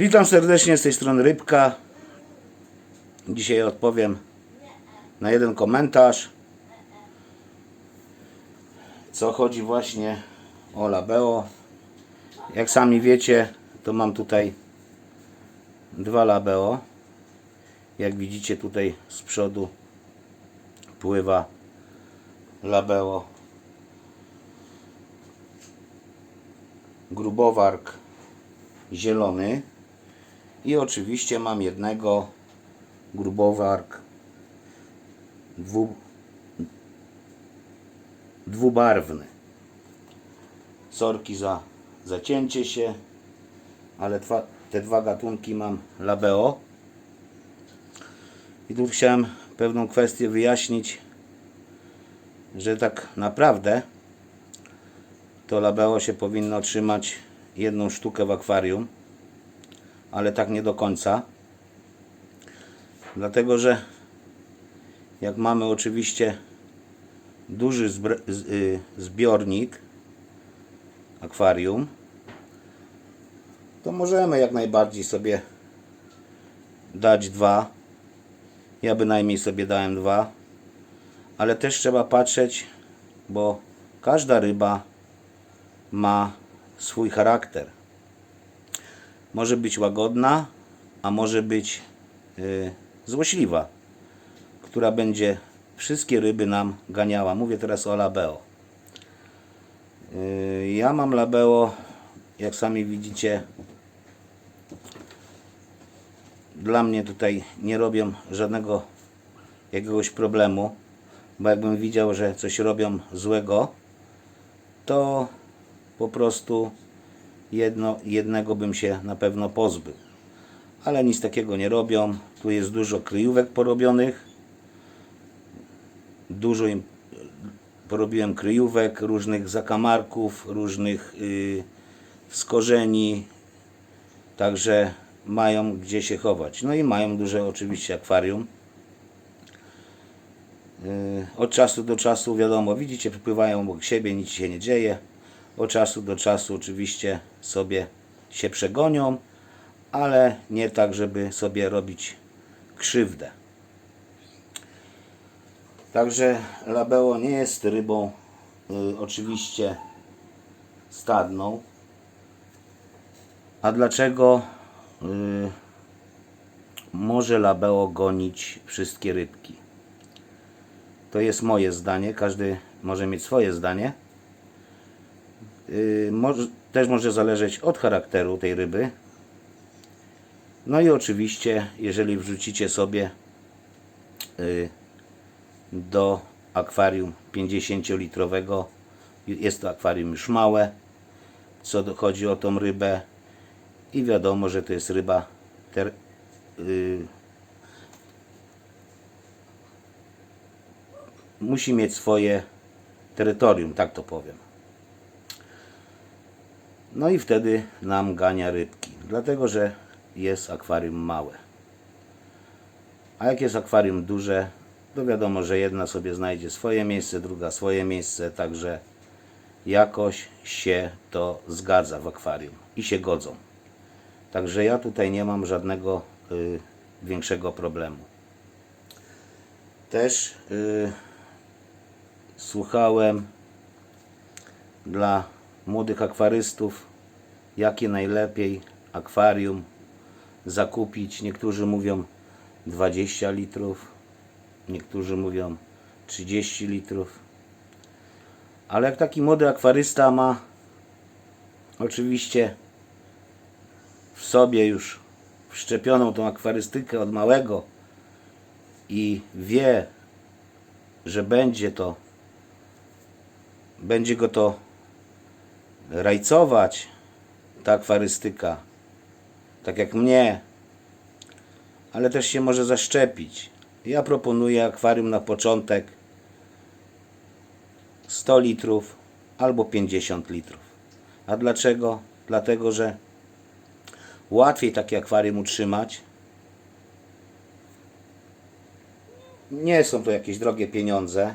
Witam serdecznie z tej strony Rybka. Dzisiaj odpowiem na jeden komentarz. Co chodzi właśnie o labeo. Jak sami wiecie, to mam tutaj dwa labeo. Jak widzicie tutaj z przodu pływa labeo grubowark zielony i oczywiście mam jednego grubowark dwu, dwubarwny. Sorki za zacięcie się ale twa, te dwa gatunki mam labeo i tu chciałem pewną kwestię wyjaśnić że tak naprawdę to labeo się powinno trzymać jedną sztukę w akwarium ale tak nie do końca. Dlatego, że jak mamy oczywiście duży y, zbiornik akwarium to możemy jak najbardziej sobie dać dwa. Ja bynajmniej sobie dałem dwa. Ale też trzeba patrzeć bo każda ryba ma swój charakter może być łagodna, a może być y, złośliwa, która będzie wszystkie ryby nam ganiała. Mówię teraz o labeo. Y, ja mam labeo, jak sami widzicie, dla mnie tutaj nie robią żadnego jakiegoś problemu, bo jakbym widział, że coś robią złego, to po prostu jedno, jednego bym się na pewno pozbył. Ale nic takiego nie robią. Tu jest dużo kryjówek porobionych. Dużo im porobiłem kryjówek, różnych zakamarków, różnych yy, skorzeni. Także mają gdzie się chować. No i mają duże oczywiście akwarium. Yy, Od czasu do czasu wiadomo, widzicie, przypływają obok siebie, nic się nie dzieje. Od czasu do czasu oczywiście sobie się przegonią, ale nie tak, żeby sobie robić krzywdę. Także labeo nie jest rybą y, oczywiście stadną. A dlaczego y, może labeo gonić wszystkie rybki? To jest moje zdanie, każdy może mieć swoje zdanie. Yy, może, też może zależeć od charakteru tej ryby. No i oczywiście, jeżeli wrzucicie sobie yy, do akwarium 50-litrowego, jest to akwarium już małe, co chodzi o tą rybę i wiadomo, że to jest ryba ter, yy, musi mieć swoje terytorium, tak to powiem. No i wtedy nam gania rybki, dlatego że jest akwarium małe. A jak jest akwarium duże, to wiadomo, że jedna sobie znajdzie swoje miejsce, druga swoje miejsce, także jakoś się to zgadza w akwarium i się godzą. Także ja tutaj nie mam żadnego y, większego problemu. Też y, słuchałem dla młodych akwarystów, jakie najlepiej akwarium zakupić. Niektórzy mówią 20 litrów, niektórzy mówią 30 litrów. Ale jak taki młody akwarysta ma oczywiście w sobie już wszczepioną tą akwarystykę od małego i wie, że będzie to będzie go to rajcować ta akwarystyka tak jak mnie ale też się może zaszczepić. Ja proponuję akwarium na początek 100 litrów albo 50 litrów. A dlaczego? dlatego, że łatwiej takie akwarium utrzymać. Nie są to jakieś drogie pieniądze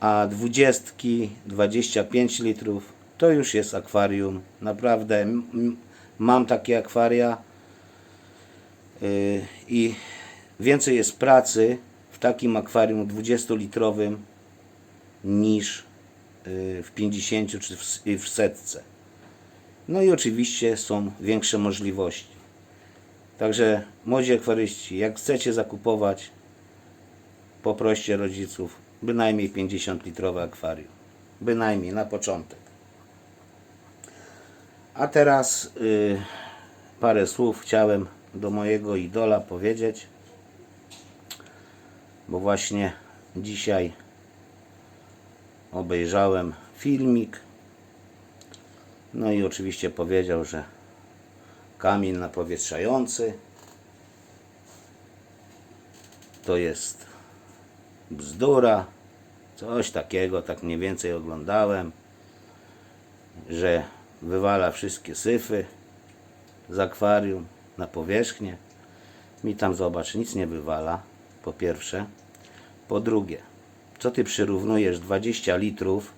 a dwudziestki 25 litrów to już jest akwarium naprawdę Mam takie akwaria yy, i więcej jest pracy w takim akwarium 20-litrowym niż yy, w 50 czy w, s- w setce. No i oczywiście są większe możliwości. Także młodzi akwaryści, jak chcecie zakupować, poproście rodziców bynajmniej 50 litrowe akwarium. Bynajmniej na początek. A teraz y, parę słów chciałem do mojego idola powiedzieć, bo właśnie dzisiaj obejrzałem filmik. No i oczywiście powiedział, że kamień napowietrzający to jest bzdura, coś takiego, tak mniej więcej oglądałem, że wywala wszystkie syfy z akwarium na powierzchnię. Mi tam zobacz, nic nie wywala, po pierwsze. Po drugie, co ty przyrównujesz 20 litrów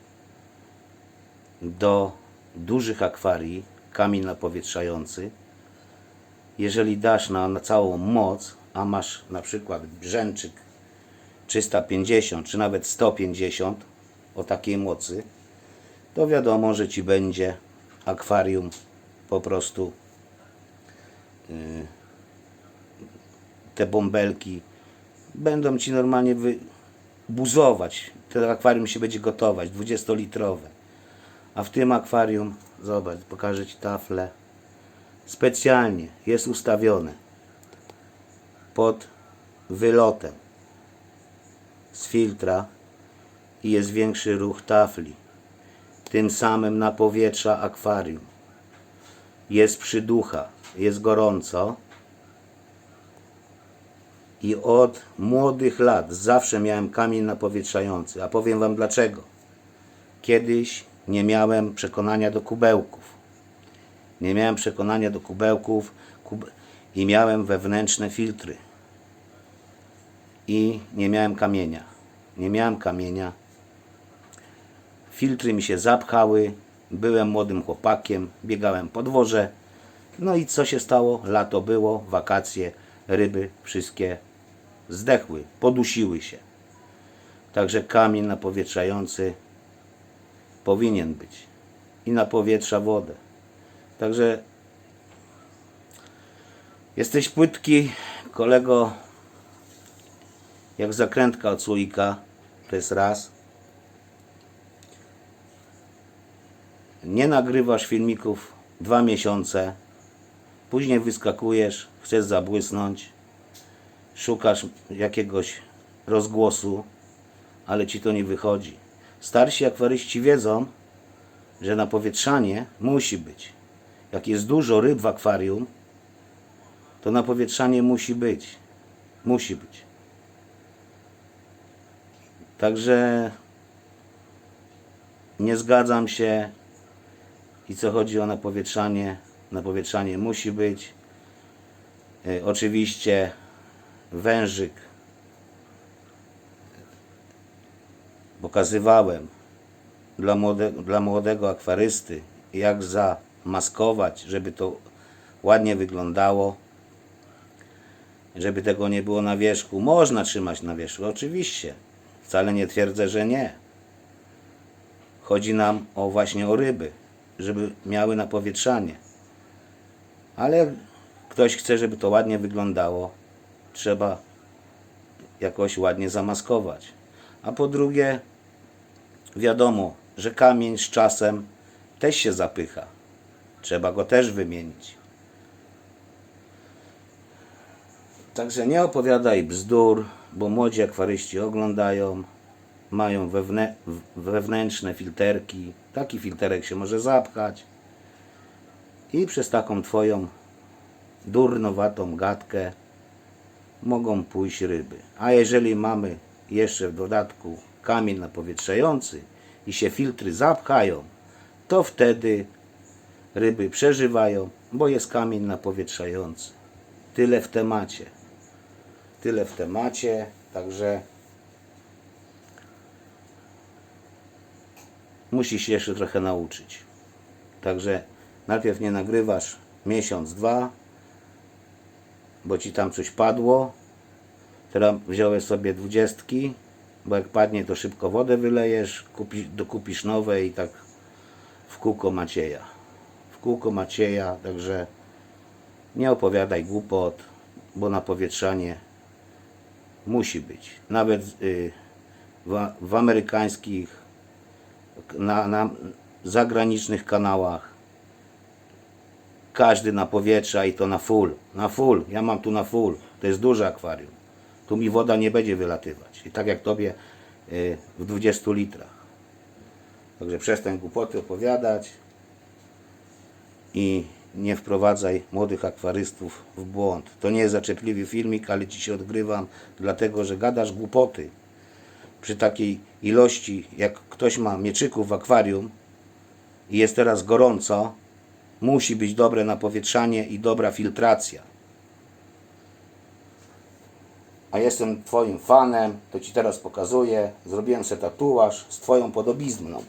do dużych akwarii, kamień napowietrzający, jeżeli dasz na, na całą moc, a masz na przykład brzęczyk 350 czy nawet 150 o takiej mocy, to wiadomo, że ci będzie akwarium po prostu yy, te bąbelki będą ci normalnie buzować. To akwarium się będzie gotować, 20-litrowe. A w tym akwarium, zobacz, pokażę Ci taflę. Specjalnie jest ustawione pod wylotem z filtra i jest większy ruch tafli. Tym samym napowietrza akwarium. Jest przyducha, jest gorąco. I od młodych lat zawsze miałem kamień napowietrzający. A powiem Wam dlaczego. Kiedyś nie miałem przekonania do kubełków. Nie miałem przekonania do kubełków kube... i miałem wewnętrzne filtry. I nie miałem kamienia. Nie miałem kamienia. Filtry mi się zapchały. Byłem młodym chłopakiem, biegałem po dworze. No i co się stało? Lato było, wakacje, ryby wszystkie zdechły, podusiły się. Także kamień napowietrzający powinien być i napowietrza wodę. Także jesteś płytki, kolego, jak zakrętka od słoika, to jest raz. Nie nagrywasz filmików dwa miesiące, później wyskakujesz, chcesz zabłysnąć, szukasz jakiegoś rozgłosu, ale ci to nie wychodzi. Starsi akwaryści wiedzą, że napowietrzanie musi być. Jak jest dużo ryb w akwarium, to napowietrzanie musi być. Musi być. Także nie zgadzam się i co chodzi o napowietrzanie, napowietrzanie musi być. E, oczywiście wężyk pokazywałem dla, młode, dla młodego akwarysty, jak zamaskować, żeby to ładnie wyglądało, żeby tego nie było na wierzchu. Można trzymać na wierzchu, oczywiście. Wcale nie twierdzę, że nie. Chodzi nam o właśnie o ryby, żeby miały napowietrzanie. Ale jak ktoś chce, żeby to ładnie wyglądało, trzeba jakoś ładnie zamaskować. A po drugie, wiadomo, że kamień z czasem też się zapycha. Trzeba go też wymienić. Także nie opowiadaj bzdur, bo młodzi akwaryści oglądają, mają wewnę, wewnętrzne filterki. Taki filterek się może zapchać i przez taką twoją durnowatą gadkę mogą pójść ryby. A jeżeli mamy jeszcze w dodatku kamień napowietrzający i się filtry zapchają, to wtedy ryby przeżywają, bo jest kamień napowietrzający. Tyle w temacie. Tyle w temacie, także musisz się jeszcze trochę nauczyć. Także najpierw nie nagrywasz miesiąc, dwa, bo ci tam coś padło. Teraz wziąłeś sobie dwudziestki, bo jak padnie to szybko wodę wylejesz, kupi, dokupisz nowe i tak w kółko Macieja. W kółko Macieja, także nie opowiadaj głupot, bo na powietrzanie musi być. Nawet y, w, w amerykańskich, na, na zagranicznych kanałach każdy na powietrza i to na full. Na full. Ja mam tu na full. To jest duże akwarium. Tu mi woda nie będzie wylatywać. I tak jak tobie y, w 20 litrach. Także przestań głupoty opowiadać i nie wprowadzaj młodych akwarystów w błąd. To nie jest zaczepliwy filmik, ale ci się odgrywam, dlatego że gadasz głupoty. Przy takiej ilości, jak ktoś ma mieczyków w akwarium i jest teraz gorąco, musi być dobre napowietrzanie i dobra filtracja. A jestem Twoim fanem, to Ci teraz pokazuję. Zrobiłem sobie tatuaż z Twoją podobizną.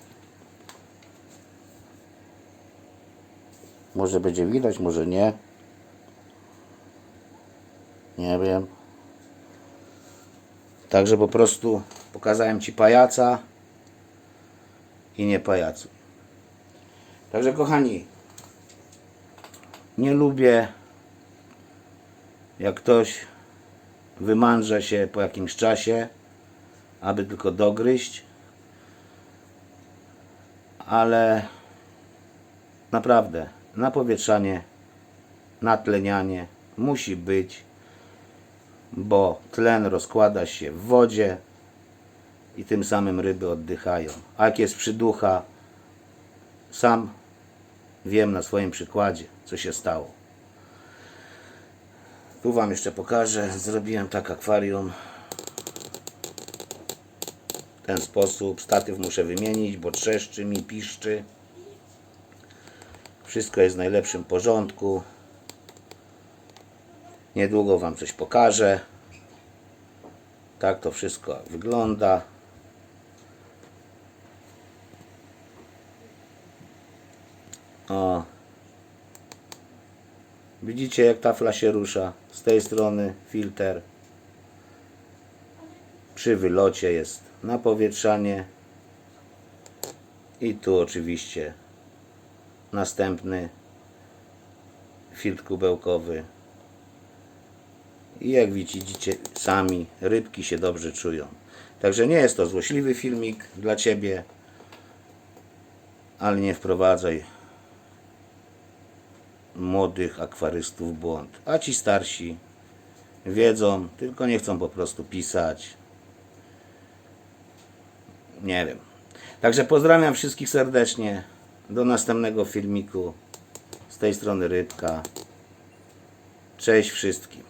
Może będzie widać, może nie. Nie wiem. Także po prostu pokazałem Ci pajaca i nie pajacu. Także kochani, nie lubię jak ktoś wymandrza się po jakimś czasie, aby tylko dogryźć, ale naprawdę napowietrzanie, natlenianie musi być, bo tlen rozkłada się w wodzie i tym samym ryby oddychają. A jak jest przyducha, sam wiem na swoim przykładzie, co się stało. Tu Wam jeszcze pokażę. Zrobiłem tak akwarium. W ten sposób. Statyw muszę wymienić, bo trzeszczy mi, piszczy. Wszystko jest w najlepszym porządku. Niedługo Wam coś pokażę. Tak to wszystko wygląda. O. Widzicie jak tafla się rusza. Z tej strony filtr. Przy wylocie jest napowietrzanie. I tu oczywiście następny filtr kubełkowy. I jak widzicie sami, rybki się dobrze czują. Także nie jest to złośliwy filmik dla Ciebie, ale nie wprowadzaj młodych akwarystów w błąd. A ci starsi wiedzą, tylko nie chcą po prostu pisać. Nie wiem. Także pozdrawiam wszystkich serdecznie. Do następnego filmiku. Z tej strony Rybka. Cześć wszystkim.